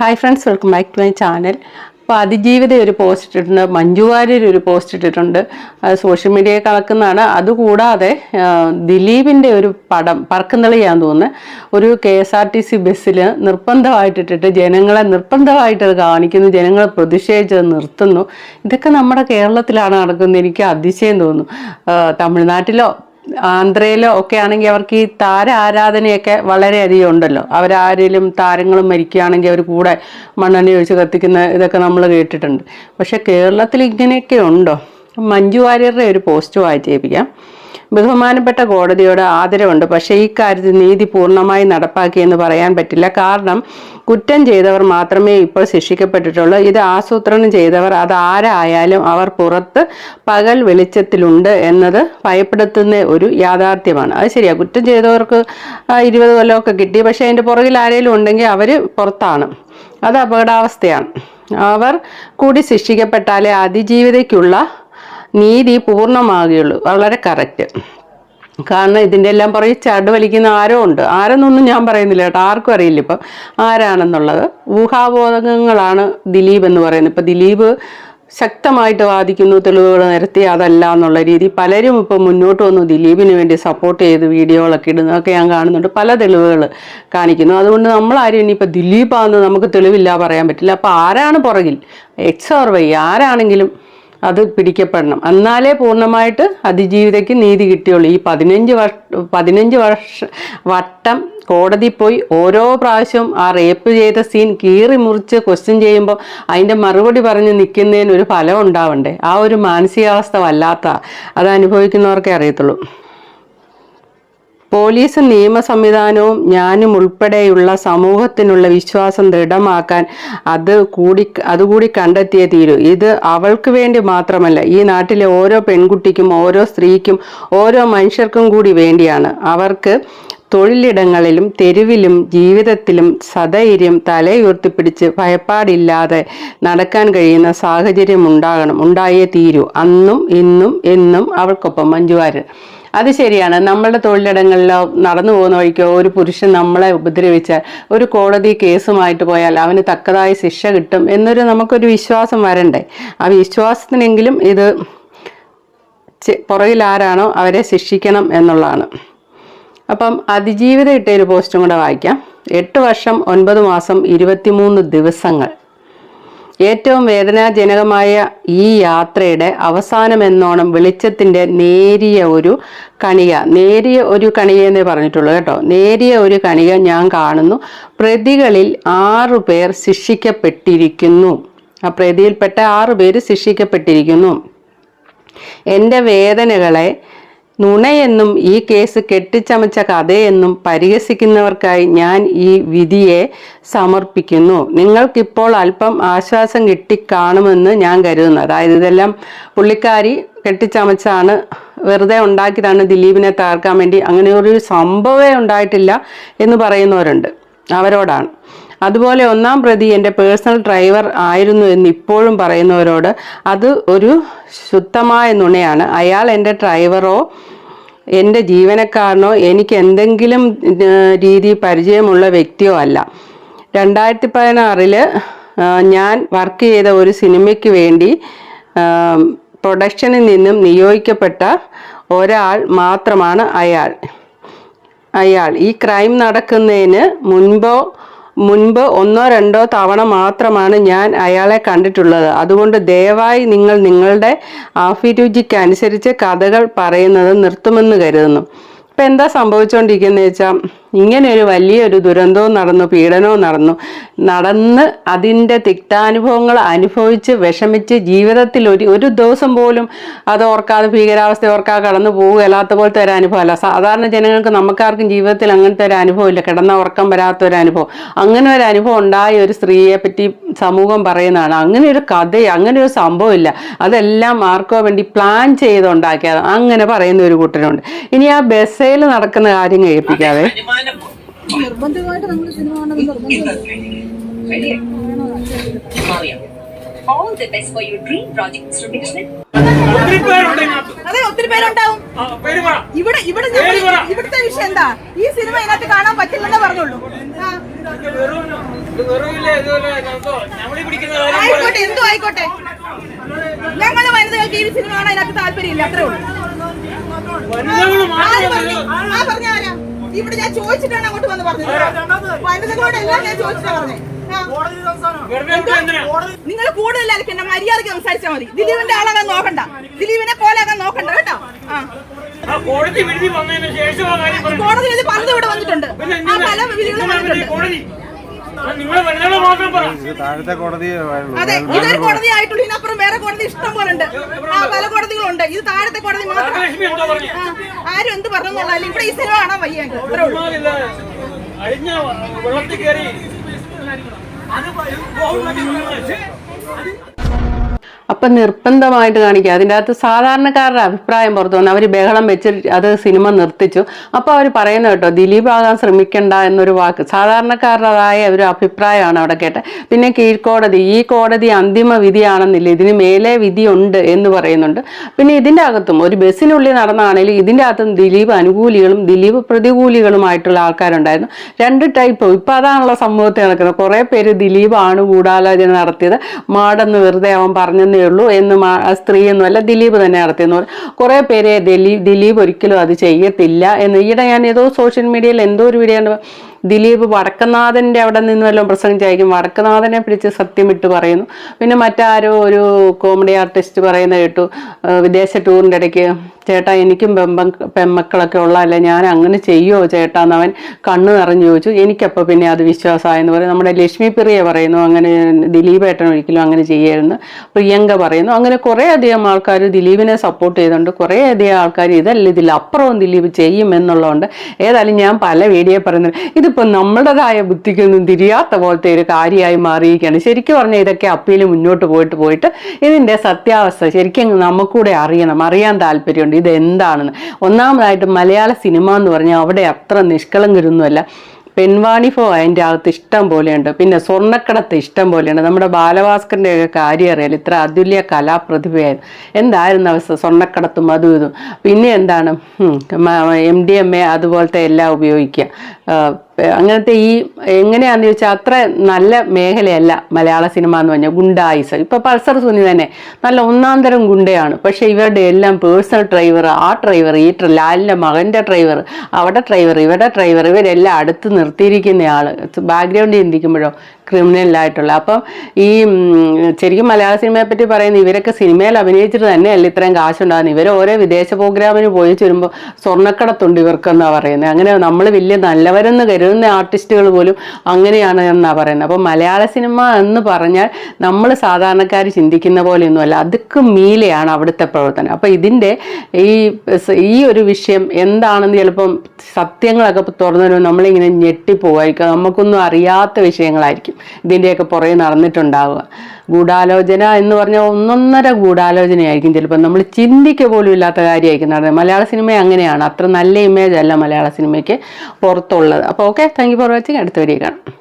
Hi friends welcome back to my channel അപ്പോൾ അതിജീവിത ഒരു പോസ്റ്റ് ഇട്ടിട്ടുണ്ട് മഞ്ജു വാര്യർ ഒരു പോസ്റ്റ് ഇട്ടിട്ടുണ്ട്. സോഷ്യൽ മീഡിയ കളക്കുന്നതാണ് അതുകൂടാതെ ദിലീപിന്റെ ഒരു പടം പറക്കുന്നളിയാന്ന് തോന്നുന്നത് ഒരു K S R T C ബസ്സിൽ നിർബന്ധമായിട്ടിട്ടിട്ട് ജനങ്ങളെ നിർബന്ധമായിട്ട് അത് കാണിക്കുന്നു ജനങ്ങളെ പ്രതിഷേധിച്ചത് നിർത്തുന്നു. ഇതൊക്കെ നമ്മുടെ കേരളത്തിലാണ് നടക്കുന്നത് എനിക്ക് അതിശയം തോന്നുന്നു. തമിഴ്നാട്ടിലോ ആന്ധ്രയിലോ ഒക്കെ ആണെങ്കിൽ അവർക്ക് ഈ താര ആരാധനയൊക്കെ വളരെയധികം ഉണ്ടല്ലോ. അവരാരെങ്കിലും താരങ്ങളും മരിക്കുകയാണെങ്കിൽ അവർ കൂടെ മണ്ണെണ്ണ ഒഴിച്ച് കത്തിക്കുന്ന ഇതൊക്കെ നമ്മൾ കേട്ടിട്ടുണ്ട്. പക്ഷെ കേരളത്തിൽ ഇങ്ങനെയൊക്കെ ഉണ്ടോ? മഞ്ജു വാര്യരുടെ ഒരു പോസ്റ്റ് വായിച്ചേപ്പിക്കാം. ബഹുമാനപ്പെട്ട കോടതിയോട് ആദരവുണ്ട്. പക്ഷേ ഈ കാര്യത്തിൽ നീതി പൂർണമായി നടപ്പാക്കിയെന്ന് പറയാൻ പറ്റില്ല. കാരണം കുറ്റം ചെയ്തവർ മാത്രമേ ഇപ്പോൾ ശിക്ഷിക്കപ്പെട്ടിട്ടുള്ളൂ. ഇത് ആസൂത്രണം ചെയ്തവർ അത് ആരായാലും അവർ പുറത്ത് പകൽ വെളിച്ചത്തിലുണ്ട് എന്നത് ഭയപ്പെടുത്തുന്ന ഒരു യാഥാർത്ഥ്യമാണ്. അത് ശരിയാ. കുറ്റം ചെയ്തവർക്ക് ഇരുപത് കൊല്ലമൊക്കെ കിട്ടി. പക്ഷേ അതിന്റെ പുറകിൽ ആരെങ്കിലും ഉണ്ടെങ്കിൽ അവർ പുറത്താണ്. അത് അപകടാവസ്ഥയാണ്. അവർ കൂടി ശിക്ഷിക്കപ്പെട്ടാലേ അതിജീവിതയ്ക്കുള്ള നീതി പൂർണമാകുകയുള്ളൂ. വളരെ കറക്റ്റ് കാരണം ഇതിന്റെ എല്ലാം പുറകെ ചട് വലിക്കുന്ന ആരോ ഉണ്ട്. ആരെന്നൊന്നും ഞാൻ പറയുന്നില്ല കേട്ടോ. ആർക്കും അറിയില്ല ഇപ്പം ആരാണെന്നുള്ളത്. ഊഹാബോധങ്ങളാണ് ദിലീപ് എന്ന് പറയുന്നത്. ഇപ്പം ദിലീപ് ശക്തമായിട്ട് വാദിക്കുന്നു തെളിവുകൾ നിരത്തി അതല്ല എന്നുള്ള രീതി. പലരും ഇപ്പം മുന്നോട്ട് വന്നു. ദിലീപിന് വേണ്ടി സപ്പോർട്ട് ചെയ്ത് വീഡിയോകളൊക്കെ ഇടുന്നതൊക്കെ ഞാൻ കാണുന്നുണ്ട്. പല തെളിവുകൾ കാണിക്കുന്നു. അതുകൊണ്ട് നമ്മളാരും ഇനിയിപ്പോൾ ദിലീപാന്ന് നമുക്ക് തെളിവില്ല പറയാൻ പറ്റില്ല. അപ്പോൾ ആരാണ് പുറകിൽ? എക്സ് ഓർ വൈ ആരാണെങ്കിലും അത് പിടിക്കപ്പെടണം. എന്നാലേ പൂർണമായിട്ട് അതിജീവിതയ്ക്ക് നീതി കിട്ടിയുള്ളൂ. ഈ പതിനഞ്ച് വർഷ പതിനഞ്ച് വർഷ വട്ടം കോടതി പോയി ഓരോ പ്രാവശ്യവും ആ റേപ്പ് ചെയ്ത സീൻ കീറി മുറിച്ച് ക്വസ്റ്റ്യൻ ചെയ്യുമ്പോൾ അതിന്റെ മറുപടി പറഞ്ഞ് നിൽക്കുന്നതിന് ഒരു ഫലം ഉണ്ടാവണ്ടേ? ആ ഒരു മാനസികാവസ്ഥ വല്ലാത്ത അത് അനുഭവിക്കുന്നവർക്കേ അറിയത്തുള്ളൂ. പോലീസും നിയമ സംവിധാനവും ഞാനും ഉൾപ്പെടെയുള്ള സമൂഹത്തിനുള്ള വിശ്വാസം ദൃഢമാക്കാൻ അത് കൂടി അതുകൂടി കണ്ടെത്തിയേ തീരൂ. ഇത് അവൾക്ക് വേണ്ടി മാത്രമല്ല ഈ നാട്ടിലെ ഓരോ പെൺകുട്ടിക്കും ഓരോ സ്ത്രീക്കും ഓരോ മനുഷ്യർക്കും കൂടി വേണ്ടിയാണ്. അവർക്ക് തൊഴിലിടങ്ങളിലും തെരുവിലും ജീവിതത്തിലും സധൈര്യം തലയുയർത്തിപ്പിടിച്ച് ഭയപ്പാടില്ലാതെ നടക്കാൻ കഴിയുന്ന സാഹചര്യം ഉണ്ടാകണം ഉണ്ടായേ തീരൂ. അന്നും ഇന്നും എന്നും അവൾക്കൊപ്പം മഞ്ജുവാരൻ അത് ശരിയാണ്. നമ്മളുടെ തൊഴിലിടങ്ങളിലോ നടന്നു പോകുന്ന വഴിക്കോ ഒരു പുരുഷൻ നമ്മളെ ഉപദ്രവിച്ച ഒരു കോടതി കേസുമായിട്ട് പോയാൽ അവന് തക്കതായ ശിക്ഷ കിട്ടും എന്നൊരു നമുക്കൊരു വിശ്വാസം വരണ്ടേ. ആ വിശ്വാസത്തിനെങ്കിലും ഇത് പുറകിൽ ആരാണോ അവരെ ശിക്ഷിക്കണം എന്നുള്ളതാണ്. അപ്പം അതിജീവിത ഇട്ടൊരു പോസ്റ്റും കൂടെ വായിക്കാം. എട്ട് വർഷം ഒൻപത് മാസം ഇരുപത്തിമൂന്ന് ദിവസങ്ങൾ. ഏറ്റവും വേദനാജനകമായ ഈ യാത്രയുടെ അവസാനമെന്നോണം വെളിച്ചത്തിന്റെ നേരിയ ഒരു കണിക. നേരിയ ഒരു കണികയെന്നേ പറഞ്ഞിട്ടുള്ളൂ കേട്ടോ. നേരിയ ഒരു കണിക ഞാൻ കാണുന്നു. പ്രതികളിൽ ആറു പേർ ശിക്ഷിക്കപ്പെട്ടിരിക്കുന്നു. ആ പ്രതിയിൽപ്പെട്ട ആറു പേര് ശിക്ഷിക്കപ്പെട്ടിരിക്കുന്നു. എന്റെ വേദനകളെ നുണയെന്നും ഈ കേസ് കെട്ടിച്ചമച്ച കഥയെന്നും പരിഹസിക്കുന്നവർക്കായി ഞാൻ ഈ വിധിയെ സമർപ്പിക്കുന്നു. നിങ്ങൾക്കിപ്പോൾ അല്പം ആശ്വാസം കിട്ടിക്കാണുമെന്ന് ഞാൻ കരുതുന്നു. അതായത് ഇതെല്ലാം പുള്ളിക്കാരി കെട്ടിച്ചമച്ചാണ് വെറുതെ ഉണ്ടാക്കിയതാണ് ദിലീപിനെ തകർക്കാൻ വേണ്ടി. അങ്ങനെ ഒരു സംഭവമേ ഉണ്ടായിട്ടില്ല എന്ന് പറയുന്നവരുണ്ട്. അവരോടാണ്. അതുപോലെ ഒന്നാം പ്രതി എന്റെ പേഴ്സണൽ ഡ്രൈവർ ആയിരുന്നു എന്ന് ഇപ്പോഴും പറയുന്നവരോട് അത് ഒരു ശുദ്ധമായ നുണയാണ്. അയാൾ എന്റെ ഡ്രൈവറോ എന്റെ ജീവനക്കാരനോ എനിക്ക് എന്തെങ്കിലും രീതി പരിചയമുള്ള വ്യക്തിയോ അല്ല. രണ്ടായിരത്തി പതിനാറിൽ ഞാൻ വർക്ക് ചെയ്ത ഒരു സിനിമയ്ക്ക് വേണ്ടി പ്രൊഡക്ഷനിൽ നിന്നും നിയോഗിക്കപ്പെട്ട ഒരാൾ മാത്രമാണ് അയാൾ. അയാൾ. ഈ ക്രൈം നടക്കുന്നതിന് മുൻപോ മുൻപ് ഒന്നോ രണ്ടോ തവണ മാത്രമാണ് ഞാൻ അയാളെ കണ്ടിട്ടുള്ളത്. അതുകൊണ്ട് ദയവായി നിങ്ങൾ നിങ്ങളുടെ ആഭിരുചിക്ക് അനുസരിച്ച് കഥകൾ പറയുന്നത് നിർത്തുമെന്ന് കരുതുന്നു. ഇപ്പം എന്താ സംഭവിച്ചുകൊണ്ടിരിക്കുന്നത് വെച്ചാൽ ഇങ്ങനെ ഒരു വലിയൊരു ദുരന്തവും നടന്നു പീഡനവും നടന്നു. നടന്ന് അതിന്റെ തിക്താനുഭവങ്ങൾ അനുഭവിച്ച് വിഷമിച്ച് ജീവിതത്തിൽ ഒരു ഒരു ദിവസം പോലും അത് ഓർക്കാതെ ഭീകരാവസ്ഥ ഓർക്കാതെ കടന്നു പോകുകയല്ലാത്ത പോലത്തെ ഒരു അനുഭവമല്ല. സാധാരണ ജനങ്ങൾക്ക് നമുക്കാർക്കും ജീവിതത്തിൽ അങ്ങനത്തെ ഒരു അനുഭവമില്ല. കിടന്ന ഉറക്കം വരാത്ത ഒരു അനുഭവം. അങ്ങനെ ഒരു അനുഭവം ഉണ്ടായ ഒരു സ്ത്രീയെ പറ്റി സമൂഹം പറയുന്നതാണ്. അങ്ങനെ ഒരു കഥ അങ്ങനെ ഒരു സംഭവമില്ല. അതെല്ലാം ആർക്കോ വേണ്ടി പ്ലാൻ ചെയ്തുണ്ടാക്കിയത് അങ്ങനെ പറയുന്ന ഒരു കൂട്ടരുണ്ട് ഇനി ആ ബസ്സയിൽ നടക്കുന്ന കാര്യം കേൾപ്പിക്കാതെ നിർബന്ധമായിട്ട് നമ്മൾ സിനിമ കാണുന്നത്. അതെ ഒത്തിരി പേരുണ്ടാവും. ഇവിടെ ഇവിടെ ഇവിടുത്തെ വിഷയം എന്താ? ഈ സിനിമ ഇതിനകത്ത് കാണാൻ പറ്റില്ലെന്ന് പറഞ്ഞുള്ളൂ. എന്തോ ആയിക്കോട്ടെ എന്തോ ആയിക്കോട്ടെ. ഞങ്ങൾ വനിതകൾക്ക് ഈ സിനിമ കാണാൻ അതിനകത്ത് താല്പര്യമില്ല അത്രേ ഉള്ളൂ. ആ പറഞ്ഞ ആരാ? ഇവിടെ ഞാൻ ചോദിച്ചിട്ടാണ് അങ്ങോട്ട് വന്ന് പറഞ്ഞത്. വനിതകളോട് എല്ലാം ഞാൻ ചോദിച്ചിട്ടാണ് പറഞ്ഞത്. നിങ്ങൾ കൂടുതലായിരിക്കും എന്റെ മര്യാദയ്ക്ക് സംസാരിച്ചാൽ മതി. ദിലീപിന്റെ ആളാകാൻ നോക്കണ്ട. ദിലീപിനെ പോലാകാൻ നോക്കണ്ട കേട്ടോ? കോടതി വിധി വന്നതിന് ശേഷം കോടതി വിധി പലതും ഇവിടെ വന്നിട്ടുണ്ട്. ആ പല വിധികളും വന്നിട്ടുണ്ട്. താഴത്തെ കോടതി അതെ ഇതൊരു കോടതി ആയിട്ടുള്ളൂ ഇതിനപ്പുറം വേറെ കോടതി ഇഷ്ടം കോടതികളുണ്ട് ഇത് താഴത്തെ കോടതി മാത്രം. ആരും എന്ത് പറഞ്ഞെന്നുള്ളതല്ല ഇവിടെ ഈ സിനിമ കാണാൻ വയ്യ വെള്ളത്തിൽ കയറി. അപ്പം നിർബന്ധമായിട്ട് കാണിക്കുക. അതിന്റെ അകത്ത് സാധാരണക്കാരുടെ അഭിപ്രായം പുറത്തു വന്നു. അവർ ബഹളം വെച്ച് അത് സിനിമ നിർത്തിച്ചു. അപ്പോൾ അവർ പറയുന്ന കേട്ടോ ദിലീപ് ആകാൻ ശ്രമിക്കണ്ട എന്നൊരു വാക്ക്. സാധാരണക്കാരുടേതായ ഒരു അഭിപ്രായമാണ് അവിടെ കേട്ടത്. പിന്നെ കീഴ്ക്കോടതി ഈ കോടതി അന്തിമ വിധിയാണെന്നില്ല. ഇതിന് മേലെ വിധിയുണ്ട് എന്ന് പറയുന്നുണ്ട്. പിന്നെ ഇതിന്റെ അകത്തും ഒരു ബസ്സിനുള്ളിൽ നടന്നാണെങ്കിലും ഇതിന്റെ അകത്തും ദിലീപ് അനുകൂലികളും ദിലീപ് പ്രതികൂലികളുമായിട്ടുള്ള ആൾക്കാരുണ്ടായിരുന്നു. രണ്ട് ടൈപ്പ്. ഇപ്പം അതാണല്ലോ സമൂഹത്തിൽ നടക്കുന്നത്. കുറേ പേര് ദിലീപ് ആണ് ഗൂഢാലോചന നടത്തിയത്. മാടെന്ന് വെറുതെ അവൻ പറഞ്ഞെന്നേ ഉള്ളൂ എന്ന് ആ സ്ത്രീയൊന്നുമല്ല ദിലീപ് തന്നെ നടത്തിയെന്ന് പറഞ്ഞു കുറേ പേര് ദിലീപ് ദിലീപ് ഒരിക്കലും അത് ചെയ്യത്തില്ല എന്ന് ഈയിടെ ഞാൻ ഏതോ സോഷ്യൽ മീഡിയയിൽ എന്തോ ഒരു വീഡിയോ ദിലീപ് വടക്കനാഥന്റെ അവിടെ നിന്ന് വല്ലതും പ്രസംഗിച്ചായിരിക്കും. വടക്കനാഥനെ പിടിച്ച് സത്യമിട്ട് പറയുന്നു. പിന്നെ മറ്റാരോ ഒരു കോമഡി ആർട്ടിസ്റ്റ് പറയുന്ന കേട്ടു. വിദേശ ടൂറിന്റെ ഇടയ്ക്ക് ചേട്ടാ എനിക്കും പെമ്പ പെമ്മക്കളൊക്കെ ഉള്ളതല്ല ഞാൻ അങ്ങനെ ചെയ്യുമോ ചേട്ടാ? എന്ന് അവൻ കണ്ണു നിറഞ്ഞു ചോദിച്ചു. എനിക്കപ്പോൾ പിന്നെ അത് വിശ്വാസമായെന്ന് പറയും. നമ്മുടെ ലക്ഷ്മി പ്രിയ പറയുന്നു അങ്ങനെ ദിലീപ് ഏട്ടൻ ഒരിക്കലും അങ്ങനെ ചെയ്യരുന്ന് പ്രിയങ്ക പറയുന്നു അങ്ങനെ കുറേ അധികം ആൾക്കാർ ദിലീപിനെ സപ്പോർട്ട് ചെയ്തുകൊണ്ട് കുറേ അധികം ആൾക്കാർ ഇതല്ല ഇതിലപ്പുറവും ദിലീപ് ചെയ്യും എന്നുള്ളതുകൊണ്ട് ഏതായാലും ഞാൻ പല വീഡിയോ പറയുന്നത് ഇതിപ്പോൾ നമ്മുടേതായ ബുദ്ധിക്കൊന്നും തിരിയാത്ത പോലത്തെ ഒരു കാര്യമായി മാറിയിരിക്കുകയാണ്. ശരിക്കും പറഞ്ഞാൽ ഇതൊക്കെ അപ്പീൽ മുന്നോട്ട് പോയിട്ട് പോയിട്ട് ഇതിന്റെ സത്യാവസ്ഥ ശരിക്കും നമുക്കൂടെ അറിയണം അറിയാൻ താല്പര്യമുണ്ട്. ഇത് എന്താണെന്ന്. ഒന്നാമതായിട്ട് മലയാള സിനിമ എന്ന് പറഞ്ഞാൽ അവിടെ അത്ര നിഷ്കളങ്കരൊന്നുമല്ല. പെൺവാണിഫോ അതിന്റെ അകത്ത് ഇഷ്ടം പോലെയുണ്ട്. പിന്നെ സ്വർണക്കടത്ത് ഇഷ്ടം പോലെയുണ്ട്. നമ്മുടെ ബാലഭാസ്കറിന്റെ ഒക്കെ കാര്യം അറിയാലോ ഇത്ര അതുല്യ കലാപ്രതിഭയായിരുന്നു. എന്തായിരുന്നു അവസ്ഥ? സ്വർണക്കടത്തും അതും ഇതും. പിന്നെ എന്താണ്? എം ഡി എം എ അതുപോലത്തെ എല്ലാം ഉപയോഗിക്കുക. അങ്ങനത്തെ ഈ എങ്ങനെയാന്ന് ചോദിച്ചാൽ അത്ര നല്ല മേഖലയല്ല മലയാള സിനിമ എന്ന് പറഞ്ഞാൽ ഗുണ്ടായിസ്. ഇപ്പൊ പൾസർ സുനി തന്നെ നല്ല ഒന്നാം തരം ഗുണ്ടയാണ്. പക്ഷെ ഇവരുടെ എല്ലാം പേഴ്സണൽ ഡ്രൈവർ ആ ഡ്രൈവർ ഈ ലാലിന്റെ മകന്റെ ഡ്രൈവർ അവിടെ ഡ്രൈവർ ഇവരുടെ ഡ്രൈവർ ഇവരെല്ലാം അടുത്ത് നിർത്തിയിരിക്കുന്ന ആൾ. ബാക്ക്ഗ്രൗണ്ടിൽ ചിന്തിക്കുമ്പോഴോ ക്രിമിനലായിട്ടുള്ള അപ്പം ഈ ശരിക്കും മലയാള സിനിമയെ പറ്റി പറയുന്ന ഇവരൊക്കെ സിനിമയിൽ അഭിനയിച്ചിട്ട് തന്നെയല്ല ഇത്രയും കാശുണ്ടാകുന്നത് ഇവർ ഓരോ വിദേശ പ്രോഗ്രാമിന് പോയി ചുരുമ്പോൾ സ്വർണക്കടത്തുണ്ട് ഇവർക്കെന്നാണ് പറയുന്നത്. അങ്ങനെ നമ്മൾ വലിയ നല്ലവരെന്ന് കരുതുന്ന ആർട്ടിസ്റ്റുകൾ പോലും അങ്ങനെയാണ് എന്നാണ് പറയുന്നത്. അപ്പം മലയാള സിനിമ എന്ന് പറഞ്ഞാൽ നമ്മൾ സാധാരണക്കാർ ചിന്തിക്കുന്ന പോലെയൊന്നുമല്ല. അതൊക്കെ മീലെയാണ് അവിടുത്തെ പ്രവർത്തനം. അപ്പോൾ ഇതിന്റെ ഈ ഈ ഒരു വിഷയം എന്താണെന്ന് ചിലപ്പം സത്യങ്ങളൊക്കെ തുറന്നു വരുമ്പോൾ നമ്മളിങ്ങനെ ഞെട്ടിപ്പോവായിരിക്കും. നമുക്കൊന്നും അറിയാത്ത വിഷയങ്ങളായിരിക്കും. ഇതിന്റെയൊക്കെ പുറകെ നടന്നിട്ടുണ്ടാവുക. ഗൂഢാലോചന എന്ന് പറഞ്ഞാൽ ഒന്നൊന്നര ഗൂഢാലോചനയായിരിക്കും ചിലപ്പോൾ നമ്മൾ ചിന്തിക്കുക പോലും ഇല്ലാത്ത കാര്യമായിരിക്കും നടന്നത്. മലയാള സിനിമ അങ്ങനെയാണ്. അത്ര നല്ല ഇമേജ് അല്ല മലയാള സിനിമയ്ക്ക് പുറത്തുള്ളത്. അപ്പോൾ okay thank you for watching അടുത്ത വരിക കാണാം.